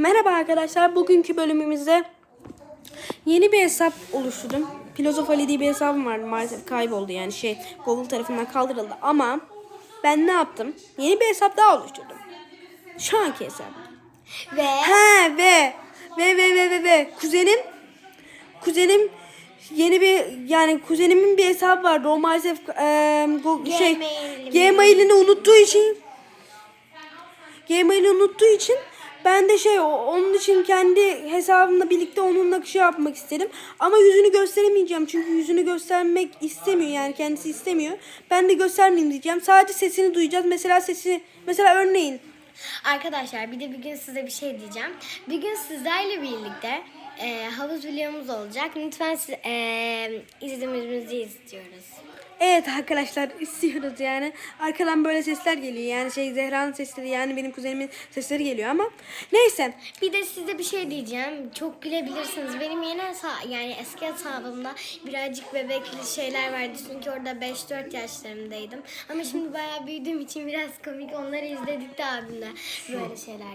Merhaba arkadaşlar. Bugünkü bölümümüzde yeni bir hesap oluşturdum. Filozof Ali diye bir hesabım vardı. Maalesef kayboldu yani şey Google tarafından kaldırıldı. Ama ben ne yaptım? Yeni bir hesap daha oluşturdum. Şu anki hesap. Ve He ve ve ve ve ve ve kuzenim kuzenim yeni bir yani kuzenimin bir hesabı vardı. O maalesef eee, Go- şey Gmail'ini unuttuğu için Gmail'i unuttuğu için ben de şey onun için kendi hesabımla birlikte onunla şey yapmak istedim. Ama yüzünü gösteremeyeceğim çünkü yüzünü göstermek istemiyor yani kendisi istemiyor. Ben de göstermeyeyim diyeceğim. Sadece sesini duyacağız. Mesela sesi mesela örneğin arkadaşlar bir de bir gün size bir şey diyeceğim. Bir gün sizlerle birlikte e, havuz videomuz olacak. Lütfen siz, e, izlememizi istiyoruz. Evet arkadaşlar istiyoruz yani. Arkadan böyle sesler geliyor. Yani şey Zehra'nın sesleri yani benim kuzenimin sesleri geliyor ama neyse. Bir de size bir şey diyeceğim. Çok gülebilirsiniz. Benim yeni yani eski hesabımda birazcık bebekli şeyler vardı. Çünkü orada 5-4 yaşlarındaydım. Ama şimdi bayağı büyüdüğüm için biraz komik. Onları izledik de abimle böyle şeyler